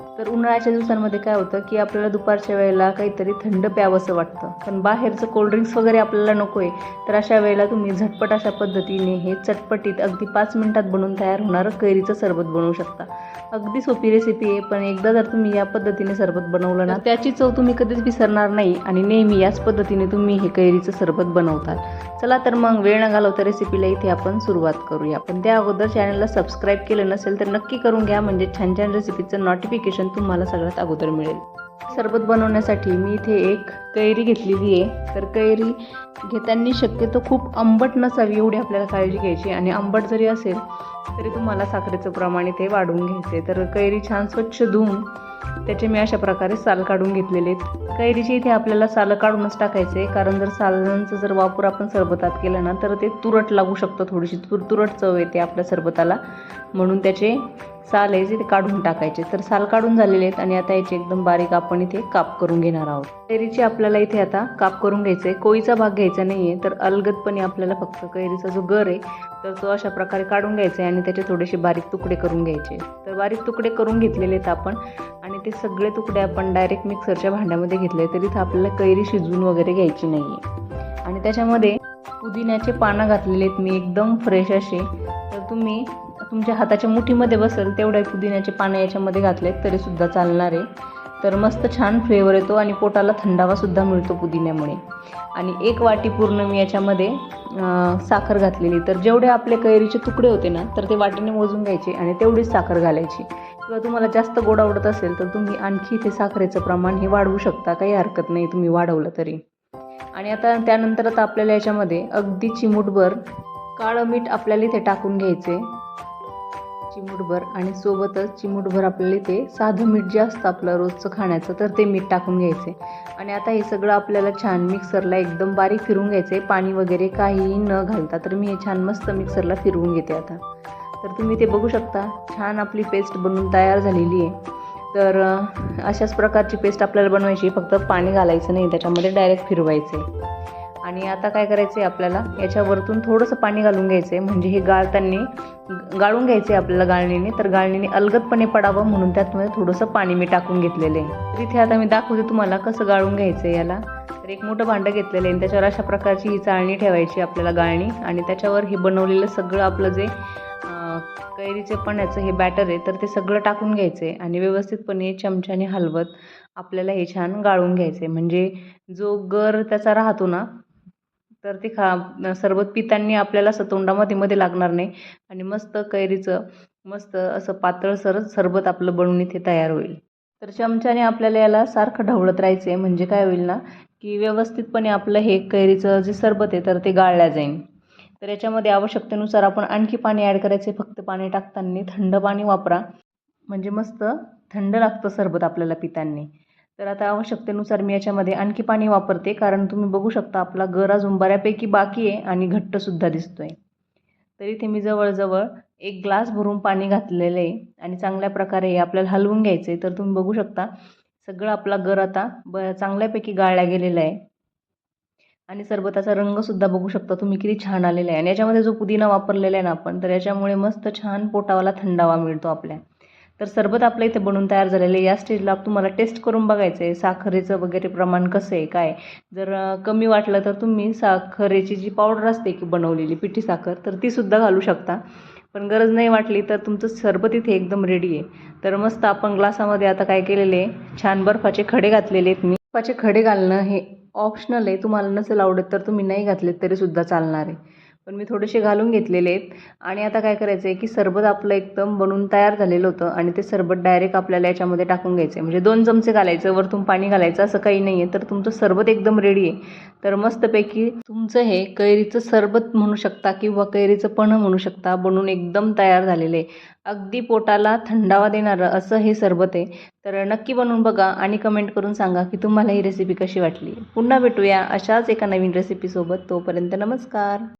तर उन्हाळ्याच्या दिवसांमध्ये काय होतं की आपल्याला दुपारच्या वेळेला काहीतरी थंड प्यावंसं वाटतं. पण बाहेरचं कोल्ड्रिंक्स वगैरे आपल्याला नको आहे तर अशा वेळेला तुम्ही झटपट अशा पद्धतीने हे चटपटीत अगदी पाच मिनिटात बनवून तयार होणारं कैरीचं सरबत बनवू शकता. अगदी सोपी रेसिपी आहे पण एकदा जर तुम्ही या पद्धतीने सरबत बनवलं ना त्याची चव तुम्ही कधीच विसरणार नाही आणि नेहमी याच पद्धतीने तुम्ही हे कैरीचं सरबत बनवताल. चला तर मग वेळ न घालवता रेसिपीला इथे आपण सुरुवात करूया. पण त्या अगोदर चॅनलला सबस्क्राईब केलं नसेल तर नक्की करून घ्या म्हणजे छान छान रेसिपीचं नोटिफिकेशन तुम्हाला सगळ्यात अगोदर मिळेल. सरबत बनवण्यासाठी मी इथे एक कैरी घेतलेली आहे. तर कैरी घेताना शक्यतो खूप आंबट नसावी एवढी आपल्याला काळजी घ्यायची आणि आंबट जरी असेल तरी तुम्हाला साखरेचं प्रमाण इथे वाढवून घ्यायचे तर कैरी छान स्वच्छ धुवून त्याचे मी अशा प्रकारे साल काढून घेतलेले आहेत. कैरीचे इथे आपल्याला सालं काढूनच टाकायचे कारण जर सालांचा जर वापर आपण सरबतात केला ना तर ते तुरट लागू शकतं थोडीशी. तुर तुरट चव येते आपल्या सरबताला. म्हणून त्याचे साल आहे ते काढून टाकायचे. तर साल काढून झालेले आहेत आणि आता याची एकदम बारीक आपण इथे काप करून घेणार आहोत. कैरीचे आपल्याला इथे आता काप करून घ्यायचं आहे कोळीचा भाग घ्यायचा नाही आहे तर अलगदपणे आपल्याला फक्त कैरीचा जो गर आहे तर तो अशा प्रकारे काढून घ्यायचा आहे आणि त्याचे थोडेसे बारीक तुकडे करून घ्यायचे. तर बारीक तुकडे करून घेतलेले आहेत आपण आणि ते सगळे तुकडे आपण डायरेक्ट मिक्सरच्या भांड्यामध्ये घेतले तरी इथं आपल्याला कैरी शिजवून वगैरे घ्यायची नाही आहे आणि त्याच्यामध्ये पुदिन्याचे पानं घातलेले आहेत. मी एकदम फ्रेश असे. तर तुम्ही तुमच्या हाताच्या मुठीमध्ये बसेल तेवढ्या पुदिन्याचे पानं याच्यामध्ये घातलेत तरीसुद्धा चालणार आहे. तर मस्त छान फ्लेवर येतो आणि पोटाला थंडावासुद्धा मिळतो पुदिन्यामुळे. आणि एक वाटी पूर्ण मी याच्यामध्ये साखर घातलेली. तर जेवढे आपले कैरीचे तुकडे होते ना तर ते वाटीने मोजून घ्यायचे आणि तेवढीच साखर घालायची. किंवा तुम्हाला जास्त गोड आवडत असेल तर तुम्ही आणखी ते साखरेचं प्रमाण हे वाढवू शकता. काही हरकत नाही तुम्ही वाढवलं तरी. आणि आता त्यानंतर आता आपल्याला याच्यामध्ये अगदी चिमूटभर काळं मीठ आपल्याला इथे टाकून घ्यायचे चिमूटभर आणि सोबतच चिमूटभर आपल्याला इथे साधं मीठ जे असतं आपलं रोजचं खाण्याचं तर ते मीठ टाकून घ्यायचे. आणि आता हे सगळं आपल्याला छान मिक्सरला एकदम बारीक फिरवून घ्यायचे. पाणी वगैरे काहीही न घालता तर मी हे छान मस्त मिक्सरला फिरवून घेते आता. तर तुम्ही ते बघू शकता छान आपली पेस्ट बनवून तयार झालेली आहे. तर अशाच प्रकारची पेस्ट आपल्याला बनवायची फक्त पाणी घालायचं नाही त्याच्यामध्ये डायरेक्ट फिरवायचं आहे आणि आता काय करायचं आहे आपल्याला? याच्यावरतून थोडंसं पाणी घालून घ्यायचं आहे म्हणजे हे गाळताना गाळून घ्यायचं आहे आपल्याला गाळणीने. तर गाळणीने अलगदपणे पडावं म्हणून त्यातमध्ये थोडंसं पाणी मी टाकून घेतलेलं आहे. तिथे इथे आता मी दाखवते तुम्हाला कसं गाळून घ्यायचं आहे याला. तर एक मोठं भांडं घेतलेलं आहे आणि त्याच्यावर अशा प्रकारची ही चाळणी ठेवायची आपल्याला गाळणी. आणि त्याच्यावर हे बनवलेलं सगळं आपलं जे कैरीचे कैरीचे पण्याचं हे बॅटर आहे तर ते सगळं टाकून घ्यायचं आहे आणि व्यवस्थितपणे चमच्याने हलवत आपल्याला हे छान गाळून घ्यायचं आहे म्हणजे जो गर त्याचा राहतो ना तर ते खा सरबत पितांनी आपल्याला असं तोंडामध्ये मध्ये लागणार नाही. आणि मस्त कैरीचं मस्त असं पातळसर सरबत आपलं बनवून इथे तयार होईल. तर चमच्याने आपल्याला याला सारखं ढवळत राहायचं आहे म्हणजे काय होईल ना की व्यवस्थितपणे आपलं हे कैरीचं जे सरबत आहे तर ते गाळल्या जाईल. तर याच्यामध्ये आवश्यकतेनुसार आपण आणखी पाणी ॲड करायचे फक्त पाणी टाकताना थंड पाणी वापरा. म्हणजे मस्त थंड लागतं सरबत आपल्याला पितांनी. तर आता आवश्यकतेनुसार मी याच्यामध्ये आणखी पाणी वापरते कारण तुम्ही बघू शकता आपला गर अजून बऱ्यापैकी बाकी आहे आणि घट्टसुद्धा दिसतो आहे तर इथे मी जवळजवळ एक ग्लास भरून पाणी घातलेलं आहे आणि चांगल्या प्रकारे हे आपल्याला हलवून घ्यायचं आहे तर तुम्ही बघू शकता सगळं आपला गर आता ब चांगल्यापैकी गाळला गेलेला आहे. आणि सरबताचा रंगसुद्धा बघू शकता तुम्ही किती छान आलेला आहे. आणि याच्यामध्ये जो पुदिना वापरलेला आहे ना आपण तर याच्यामुळे मस्त छान पोटावाला थंडावा मिळतो आपल्या. तर सरबत आपल्या इथे बनवून तयार झालेले आहे. या स्टेजला तुम्हाला टेस्ट करून बघायचं आहे. साखरेचं वगैरे प्रमाण कसं आहे काय जर कमी वाटलं तर तुम्ही साखरेची जी पावडर असते की बनवलेली पिठी साखर तर तीसुद्धा घालू शकता. पण गरज नाही वाटली तर तुमचं सरबत इथे एकदम रेडी आहे. तर मस्त आपण ग्लासामध्ये आता काय केलेले आहे? छान बर्फाचे खडे घातलेले आहेत मी. बर्फाचे खडे घालणं हे ऑप्शनल आहे. तुम्हाला नसेल आवडत तर तुम्ही नाही घातलेत तरीसुद्धा चालणार आहे. पण मी थोडेसे घालून घेतलेले आहेत. आणि आता काय करायचं आहे की सरबत आपलं एकदम बनून तयार झालेलं होतं आणि ते सरबत डायरेक्ट आपल्याला याच्यामध्ये टाकून घ्यायचं आहे म्हणजे दोन चमचे घालायचं वरतून पाणी घालायचं असं काही नाही आहे तर तुमचं सरबत एकदम रेडी आहे. तर मस्तपैकी तुमचं हे कैरीचं सरबत म्हणू शकता किंवा कैरीचं पण म्हणू शकता बनून एकदम तयार झालेलं आहे. अगदी पोटाला थंडावा देणारं असं हे सरबत आहे. तर नक्की बनवून बघा आणि कमेंट करून सांगा की तुम्हाला ही रेसिपी कशी वाटली. पुन्हा भेटूया अशाच एका नवीन रेसिपीसोबत तोपर्यंत नमस्कार.